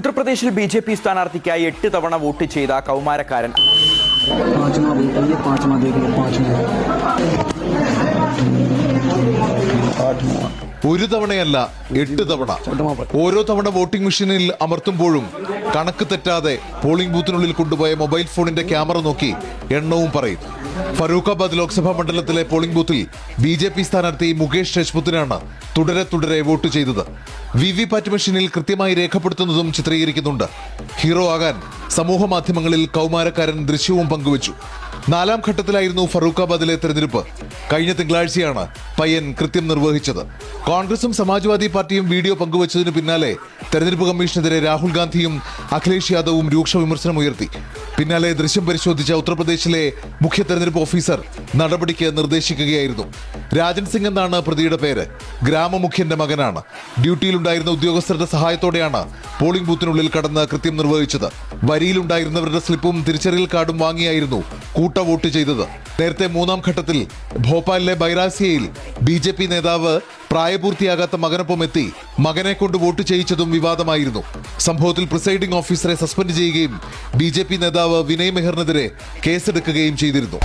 ഉത്തർപ്രദേശിൽ B J P സ്ഥാനാർത്ഥിക്കായി എട്ട് തവണ വോട്ട് ചെയ്ത കൗമാരക്കാരൻ. ഒരു തവണയല്ല എട്ട് തവണ. ഓരോ തവണ വോട്ടിംഗ് മെഷീനിൽ അമർത്തുമ്പോഴും കണക്ക് തെറ്റാതെ പോളിംഗ് ബൂത്തിനുള്ളിൽ കൊണ്ടുപോയ മൊബൈൽ ഫോണിന്റെ ക്യാമറ നോക്കി എണ്ണവും പറയും. ഫറൂഖാബാദ് ലോക്സഭാ മണ്ഡലത്തിലെ പോളിംഗ് ബൂത്തിൽ ബി ജെ പി സ്ഥാനാർത്ഥി മുകേഷ് രജ്പുത്തിനാണ് തുടരെ തുടരെ വോട്ട് ചെയ്തത്. വി വി പാറ്റ് മെഷീനിൽ കൃത്യമായി രേഖപ്പെടുത്തുന്നതും ചിത്രീകരിക്കുന്നുണ്ട്. ഹീറോ ആകാൻ സമൂഹ മാധ്യമങ്ങളിൽ കൗമാരക്കാരൻ ദൃശ്യവും പങ്കുവച്ചു. നാലാം ഘട്ടത്തിലായിരുന്നു ഫറൂഖാബാദിലെ തെരഞ്ഞെടുപ്പ്. കഴിഞ്ഞ തിങ്കളാഴ്ചയാണ് പയ്യൻ കൃത്യം നിർവഹിച്ചത്. കോൺഗ്രസും സമാജ്വാദി പാർട്ടിയും വീഡിയോ പങ്കുവച്ചതിന് പിന്നാലെ തെരഞ്ഞെടുപ്പ് കമ്മീഷനെതിരെ രാഹുൽ ഗാന്ധിയും അഖിലേഷ് യാദവും രൂക്ഷ വിമർശനം ഉയർത്തി. പിന്നാലെ ദൃശ്യം പരിശോധിച്ച ഉത്തർപ്രദേശിലെ മുഖ്യ തെരഞ്ഞെടുപ്പ് ഓഫീസർ നടപടിക്ക് നിർദ്ദേശിക്കുകയായിരുന്നു. രാജൻ സിംഗ് എന്നാണ് പ്രതിയുടെ പേര്. ഗ്രാമമുഖ്യന്റെ മകനാണ്. ഡ്യൂട്ടിയിലുണ്ടായിരുന്ന ഉദ്യോഗസ്ഥരുടെ സഹായത്തോടെയാണ് പോളിംഗ് ബൂത്തിനുള്ളിൽ കടന്ന് കൃത്യം നിർവഹിച്ചത്. വരിയിലുണ്ടായിരുന്നവരുടെ സ്ലിപ്പും തിരിച്ചറിയൽ കാർഡും വാങ്ങിയായിരുന്നു കൂട്ട വോട്ട് ചെയ്തത്. നേരത്തെ മൂന്നാം ഘട്ടത്തിൽ ഭോപ്പാലിലെ ബൈറാസിയയിൽ ബി ജെ പി നേതാവ് പ്രായപൂർത്തിയാകാത്ത മകനൊപ്പം എത്തി മകനെ കൊണ്ട് വോട്ട് ചെയ്യിച്ചതും വിവാദമായിരുന്നു. സംഭവത്തിൽ പ്രിസൈഡിംഗ് ഓഫീസറെ സസ്പെൻഡ് ചെയ്യുകയും ബി നേതാവ് വിനയ് മെഹറിനെതിരെ കേസെടുക്കുകയും ചെയ്തിരുന്നു.